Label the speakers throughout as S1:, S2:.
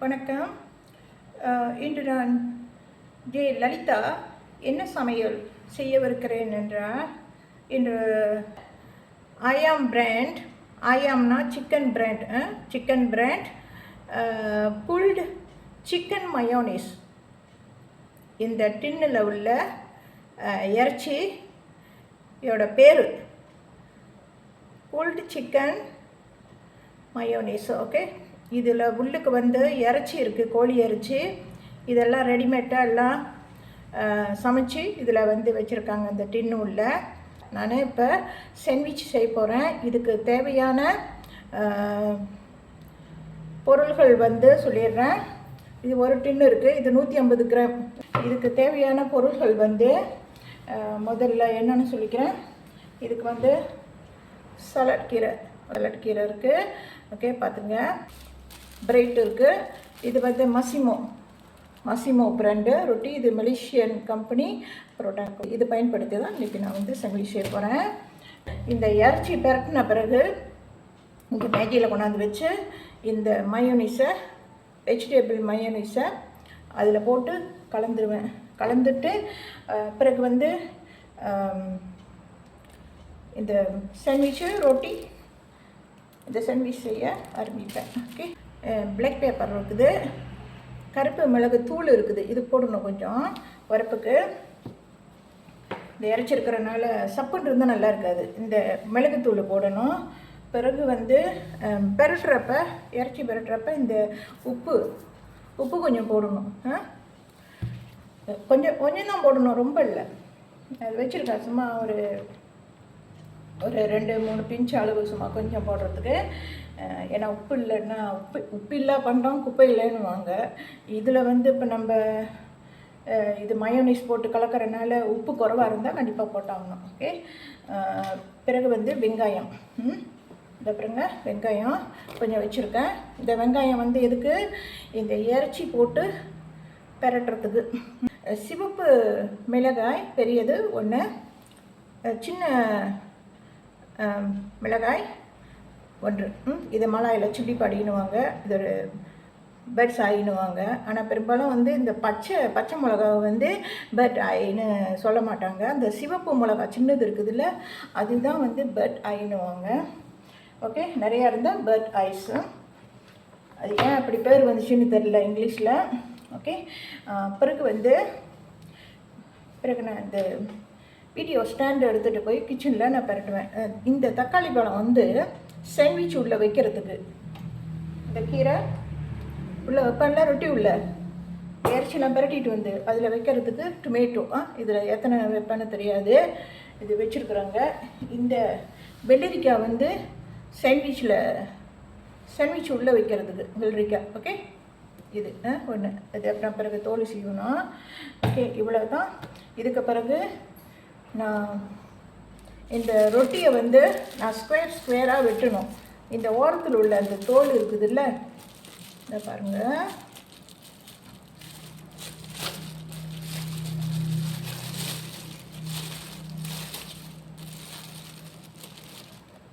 S1: வணக்கம். இன்று நான் ஜே. லலிதா என்ன சமையல் செய்யவிருக்கிறேன் என்றால் இன்று I'm brand ஐயாம்னா chicken brand chicken brand pulled chicken mayonnaise. இந்த டின்னில் உள்ள இறைச்சியோட இறைச்சி இதோட பேர் புல்டு சிக்கன் மயோனிஸ் ஓகே? இதில் உள்ளுக்கு வந்து இறைச்சி இருக்குது கோழி இறைச்சி. இதெல்லாம் ரெடிமேட்டாக எல்லாம் சமைச்சு இதில் வந்து வச்சுருக்காங்க இந்த டின்னு உள்ள. நான் இப்போ சாண்ட்விச் செய்ய போகிறேன் இதுக்கு தேவையான பொருள்கள் வந்து சொல்லிடுறேன். இது ஒரு டின்னு இருக்குது இது நூற்றி ஐம்பது கிராம். இதுக்கு தேவையான பொருள்கள் வந்து முதல்ல என்னென்னு சொல்லிக்கிறேன். இதுக்கு வந்து சலட் கீரை சலட் கீரை இருக்குது ஓகே பார்த்துங்க. பிரைட் இருக்குது இது வந்து மசிமோ மசிமோ பிராண்டு ரொட்டி. இது மலேசியன் கம்பெனி ப்ரோடக்ட் இது பயன்படுத்தி தான் இன்றைக்கி நான் வந்து சங்கிலி செய்ய போகிறேன் இந்த இறைச்சி பிறட்டின பிறகு இங்கே மேகியில் கொண்டாந்து வச்சு இந்த மயோனிஸை வெஜிடேபிள் மயோனிஸை அதில் போட்டு கலந்துருவேன். கலந்துட்டு பிறகு வந்து இந்த சாண்ட்விச்சு ரொட்டி. இந்த சாண்ட்விச் செய்ய ஆரம்பிப்பேன். ஓகே பிளாக் பேப்பர் இருக்குது. கருப்பு மிளகு தூள் இருக்குது. இது போடணும் கொஞ்சம் வரப்புக்கு. இந்த இறைச்சிருக்கிறனால சப்புன்னு இருந்தால் நல்லா இருக்காது. இந்த மிளகுத்தூள் போடணும். பிறகு வந்து அஹ், பெரட்டுறப்ப இறைச்சி பெரட்டுறப்ப இந்த உப்பு உப்பு கொஞ்சம் போடணும். ஆ கொஞ்சம் கொஞ்சம் தான் போடணும். ரொம்ப இல்லை. அது வச்சுருக்கேன் சும்மா ஒரு ஒரு ரெண்டு மூணு பிஞ்சு அளவு சும்மா கொஞ்சம் போடுறதுக்கு. ஏன்னா உப்பு இல்லைன்னா உப்பு உப்பு இல்லை பண்ணுறோம் குப்பை இல்லைன்னு வாங்க. இதில் வந்து இப்போ நம்ம இது மயோனிஸ் போட்டு கலக்கறனால உப்பு குறைவாக இருந்தால் கண்டிப்பாக போட்டாகணும் ஓகே பிறகு வந்து வெங்காயம். இந்த பாருங்க வெங்காயம் கொஞ்சம் வச்சுருக்கேன். இந்த வெங்காயம் வந்து எதுக்கு? இந்த இறைச்சி போட்டு பெரட்டுறதுக்கு. சிவப்பு மிளகாய் பெரியது ஒன்று சின்ன மிளகாய் ஒன்று. இதை மலாயில் சில்லி பாடின்னுவாங்க இது ஒரு பெட்ஸ் ஆயினுவாங்க ஆனால் பெரும்பாலும் வந்து இந்த பச்சை பச்சை மிளகாவை வந்து பெட் ஆயின்னு சொல்ல மாட்டாங்க. அந்த சிவப்பு மிளகா சின்னது இருக்குதுல்ல அதுதான் வந்து பெட் ஆயினுவாங்க ஓகே நிறையா இருந்தால் பெட் ஐஸு. அது ஏன் அப்படி பேர் வந்துச்சுன்னு தெரில இங்கிலீஷில். ஓகே பிறகு வந்து பிறகு நான் இந்த வீடியோ ஸ்டாண்டு எடுத்துகிட்டு போய் கிச்சனில் நான் பரட்டுவேன். இந்த தக்காளி பழம் வந்து சாண்ட்விச் உள்ளே வைக்கிறதுக்கு. இந்த கீரை உள்ளே வைப்பேன்ல ரொட்டி உள்ள. இறைச்சிலாம் பரட்டிட்டு வந்து அதில் வைக்கிறதுக்கு டொமேட்டோ ஆ இதில் எத்தனை வைப்பேன்னு தெரியாது. இது வச்சுருக்குறாங்க. இந்த வெள்ளரிக்காய் வந்து சாண்ட்விச்சில் சாண்ட்விச் உள்ளே வைக்கிறதுக்கு வெள்ளரிக்காய். ஓகே இது ஒன்று அது அப்புறம் பிறகு தோல் செய்யணும் ஓகே இவ்வளோ தான் இதுக்கு பிறகு நான் இந்த ரொட்டியை வந்து நான் ஸ்கொயர் ஸ்கொயராக வெட்டணும். இந்த ஓரத்தில் உள்ள அந்த தோல் இருக்குதுல்ல இதை பாருங்கள்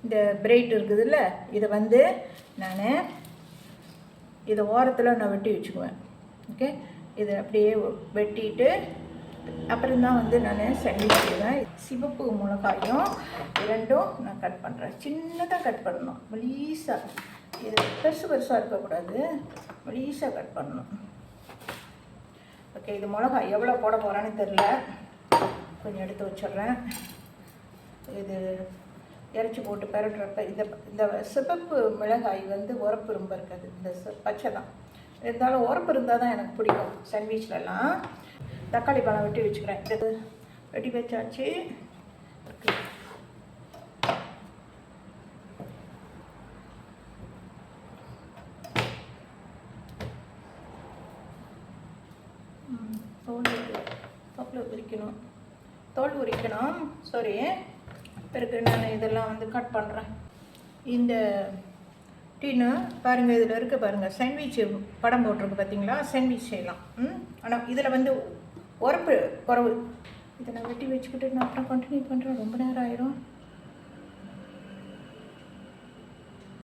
S1: இந்த பிரைட் இருக்குதுல்ல இதை வந்து நான் இதை ஓரத்தில் நான் வெட்டி வச்சுக்குவேன். ஓகே இதை அப்படியே வெட்டிட்டு அப்புறம் தான் வந்து நான் சட்னி செய்வேன் சிவப்பு மிளகாயும் இரண்டும் நான் கட் பண்ணுறேன் சின்னதாக கட் பண்ணணும். மெலீஸாக இது பெருசு பெருசாக இருக்கக்கூடாது. மெலீஸாக கட் பண்ணணும். ஓகே இது மிளகாய் எவ்வளோ போட போகிறான்னு தெரில கொஞ்சம் எடுத்து வச்சிடுறேன். இது இறைச்சி போட்டு பெரட்டுறப்ப இந்த இந்த சிவப்பு மிளகாய் வந்து உரப்பு ரொம்ப இருக்காது. இந்த பச்சை தான். இருந்தாலும் உரப்பு இருந்தால் தான் எனக்கு பிடிக்கும். சாண்ட்விச்லலாம் தக்காளி பழம் வெட்டி வச்சுக்கிறேன். இது வெட்டி வச்சாச்சு. தோல் தோல் உரிக்கணும். தோல் உரிக்கணும். சாரி பிறகு நான் இதெல்லாம் வந்து கட் பண்ணுறேன் இந்த டீனு பாருங்கள் இதில் இருக்க பாருங்கள் சாண்ட்விச் படம் போட்டிருக்கு பார்த்தீங்களா சாண்ட்விச் செய்யலாம். ம் ஆனால் இதில் வந்து உரப்பு குறவு. இதை நான் வெட்டி வச்சுக்கிட்டு நான் அப்புறம் கண்டினியூ பண்ணுறேன் ரொம்ப நேரம் ஆயிரும்.